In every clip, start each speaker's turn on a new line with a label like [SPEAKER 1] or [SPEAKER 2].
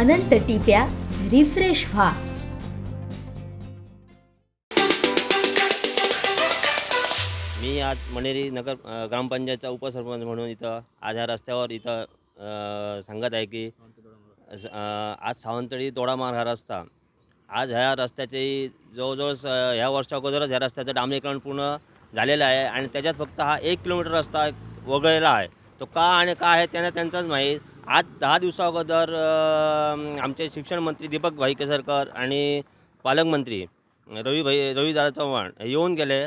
[SPEAKER 1] अनंत टिप्या refresh व्हा.
[SPEAKER 2] मी आज मणेरी नगर अ, ग्रामपंचायतचा उपसरपंच म्हणून इथं आज ह्या रस्त्यावर इथं अ, सांगत आहे की अ, आज सावंतळी तोडामार हा रस्ता. आज ह्या रस्त्याचे जवळजवळ स ह्या वर्षा अगोदरच ह्या रस्त्याचं डांबरीकरण पूर्ण झालेलं आहे आणि त्याच्यात फक्त हा एक किलोमीटर रस्ता वगळलेला आहे. तो का आणि का आहे त्यांना त्यांचाच माहीत आज दहा दिवसा अगोदर आमचे शिक्षण मंत्री दीपक भाई केसरकर आणि पालकमंत्री रवी भाई रवीदादा चव्हाण हे येऊन गेले.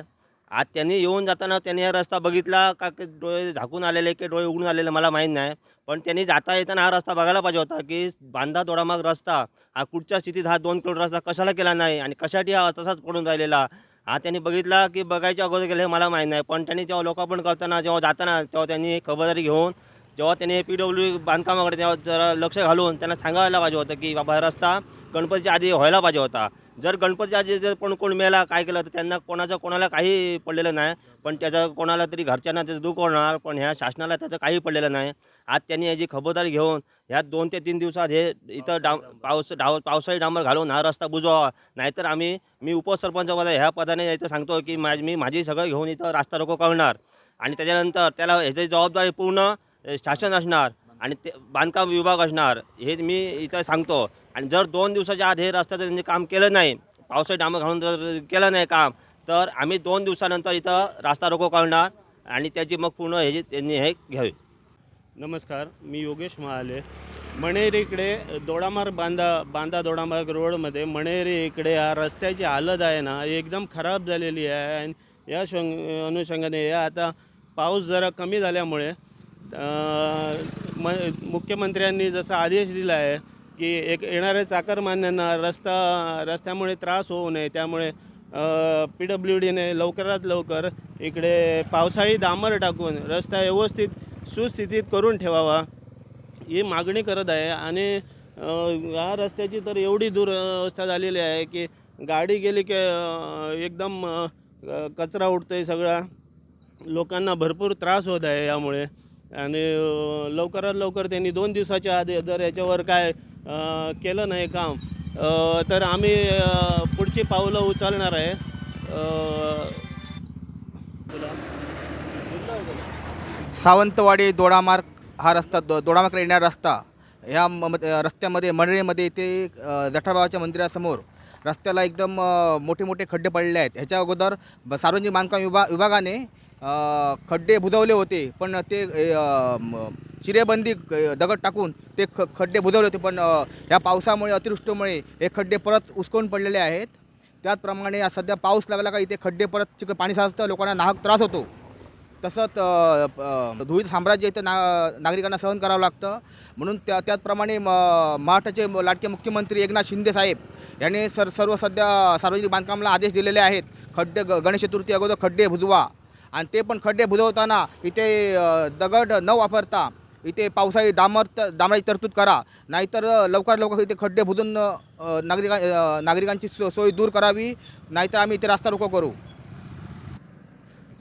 [SPEAKER 2] आज त्यांनी येऊन जाताना त्यांनी हा रस्ता बघितला का की डोळे झाकून आलेले की डोळे उघडून आलेले मला माहीत नाही. पण त्यांनी जाता येताना हा रस्ता बघायला पाहिजे होता की बांधा दोडामाग रस्ता हा कुठच्या स्थितीत हा दोन किलोमीटर रस्ता कशाला केला नाही आणि कशासाठी हा तसाच पडून राहिलेला. हा त्यांनी बघितला की बघायच्या अगोदर गेले हे मला माहीत नाही. पण त्यांनी जेव्हा लोकार्पण करताना जेव्हा जाताना तेव्हा त्यांनी खबरदारी घेऊन जेव्हा त्यांनी पी डब्ल्यू बांधकामाकडे तेव्हा जरा लक्ष घालून त्यांना सांगायला पाहिजे होतं की बाबा रस्ता गणपतीच्या आधी व्हायला पाहिजे होता. जर गणपतीच्या आधी जर पण कोण मेला काय केलं तर त्यांना कोणाचं कोणाला काही पडलेलं नाही. पण त्याचं कोणाला तरी घरच्यांना त्याचं दुःख होणार पण ह्या शासनाला त्याचं काही पडलेलं नाही. आज त्यांनी याची खबरदारी घेऊन ह्या दोन ते तीन दिवसात हे इथं डाव पाऊस डाव पावसाळी डांबर घालून हा रस्ता बुजवावा नाहीतर आम्ही मी उपसरपंच पदा ह्या पदाने इथं सांगतो की माझ मी माझी सगळं घेऊन इथं रास्ता रोको करणार. आणि त्याच्यानंतर त्याला ह्याची जबाबदारी पूर्ण शासन असणार आणि ते बांधकाम विभाग असणार हे मी इथं सांगतो. आणि जर दोन दिवसाच्या आत हे रस्त्याचं त्यांनी काम केलं नाही पावसाळी डांबर घालून जर केलं नाही काम तर आम्ही दोन दिवसानंतर इथं रास्ता रोको करणार आणि त्याची मग पूर्ण ह्याची त्यांनी हे घ्यावी.
[SPEAKER 3] नमस्कार मी योगेश महाले. मणेरी इकडे दोडामार्ग बांधा बांधा दोडामार्ग रोडमध्ये मणेरी इकडे या रस्त्याची हालत आहे ना एकदम खराब झालेली आहे. आणि या शं अनुषंगाने या आता पाऊस जरा कमी झाल्यामुळे म मुख्यमंत्र्यांनी जसा आदेश दिला आहे की एक येणाऱ्या चाकरमान्यांना रस्ता रस्त्यामुळे त्रास होऊ नये त्यामुळे पी डब्ल्यू डीने लवकरात लवकर इकडे पावसाळी डांबर टाकून रस्ता व्यवस्थित सुस्थितीत करून ठेवावा ही मागणी करत आहे. आणि या रस्त्याची तर एवढी दुरवस्था झालेली आहे की गाडी गेली की एकदम कचरा उडतो आहे सगळा. लोकांना भरपूर त्रास होत आहे यामुळे. आणि लवकरात लवकर त्यांनी दोन दिवसाच्या आधी जर याच्यावर काय केलं नाही काम तर आम्ही पुढची पावलं उचलणार आहे.
[SPEAKER 4] सावंतवाडी दोडामार्ग हा रस्ता दो दोडामार्गकडे येणारा रस्ता ह्या म रस्त्यामध्ये मंडळीमध्ये इथे जठाबाबाच्या मंदिरासमोर रस्त्याला एकदम मोठे मोठे खड्डे पडले आहेत. ह्याच्या अगोदर सार्वजनिक बांधकाम विभा विभागाने खड्डे बुजवले होते पण ते चिरेबंदी दगड टाकून ते ख खड्डे बुजवले होते पण या ह्या पावसामुळे अतिवृष्टीमुळे हे खड्डे परत उसकवून पडलेले आहेत. त्याचप्रमाणे सध्या पाऊस लागला का इथे खड्डे परत चिकट पाणी साचतं लोकांना नाहक त्रास होतो. तसंच धुळीत साम्राज्य इथं ना नागरिकांना सहन करावं लागतं. म्हणून त्या त्याचप्रमाणे म महाराष्ट्राचे लाडके मुख्यमंत्री एकनाथ शिंदे साहेब यांनी सर सर्व सध्या सार्वजनिक बांधकामाला आदेश दिलेले आहेत. खड्डे ग गणेश चतुर्थी अगोदर खड्डे भुजवा आणि ते पण खड्डे बुजवताना इथे दगड न वापरता इथे पावसाळी डांबर तर डांबराची तरतूद करा. नाहीतर लवकर लवकरात लवकर इथे खड्डे बुजून नागरिका नागरिकांची सो सोय दूर करावी. नाहीतर आम्ही इथे रास्ता रोको करू.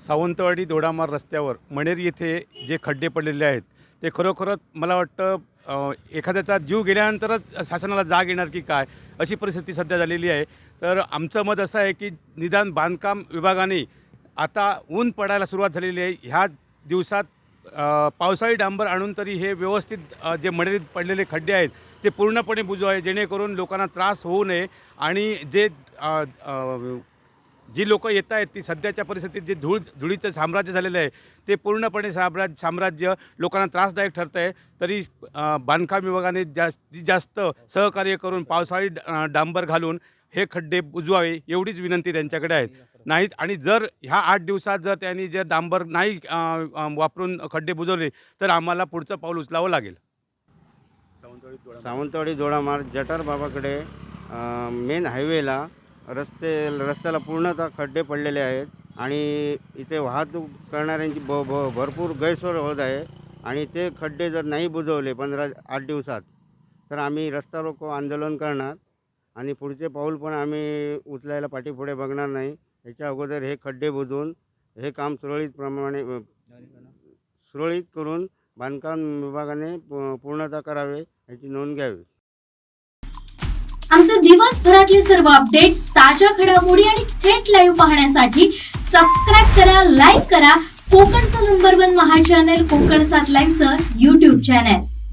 [SPEAKER 5] सावंतवाडी दोडामार रस्त्यावर मणेरी येथे जे खड्डे पडलेले आहेत ते खरोखरच मला वाटतं एखाद्याचा जीव गेल्यानंतरच शासनाला जाग येणार की काय अशी परिस्थिती सध्या झालेली आहे. तर आमचं मत असं आहे की निदान बांधकाम विभागाने आता ऊन पडायला सुरुवात झालेली आहे. ह्या दिवसात पावसाळी डांबर आणून तरी हे व्यवस्थित जे मडरीत पडलेले खड्डे आहेत ते पूर्णपणे बुजवावे जेणेकरून लोकांना त्रास होऊ नये आणि जे जी लोक येत आहेत ती सध्याच्या परिस्थितीत जे धूळ धुळीचं साम्राज्य झालेलं आहे ते पूर्णपणे साम्राज्य साम्राज्य लोकांना त्रासदायक ठरतं आहे तरी बांधकाम विभागाने जास्तीत जास्त सहकार्य करून पावसाळी डांबर घालून हे खड्डे बुजवावे एवढीच विनंती त्यांच्याकडे आहे. नाहीत. आणि जर ह्या आठ दिवसात जर त्यांनी जर डांबर नाही वापरून खड्डे बुजवले तर आम्हाला पुढचं पाऊल उचलावं लागेल.
[SPEAKER 6] सावंतवाडी जोडामार्ग जटार बाबाकडे मेन हायवेला रस्ते रस्त्याला पूर्णतः खड्डे पडलेले आहेत. आणि इथे वाहतूक करणाऱ्यांची भ भ भरपूर गैरसोय होत आहे. आणि ते खड्डे जर नाही बुजवले पंधरा आठ दिवसात तर आम्ही रस्ता रोको आंदोलन करणार. आणि पुढचे पाऊल पण आम्ही उचलायला पाठीपुढे बघणार नाही. याच्या अगोदर हे खड्डे बुजवून हे काम सुरळीतप्रमाणे सुरळीत करून बांधकाम विभागाने पूर्णता पूर्णतः करावे याची नोंद घ्यावी.
[SPEAKER 1] आमचे दिवसभरातले सर्व अपडेट्स ताज्या घडामोडी आणि थेट लाईव्ह पाहण्यासाठी सबस्क्राईब करा लाईक करा. कोकणचं नंबर वन महा चॅनल कोकण सात लाईव्हचं युट्यूब चॅनल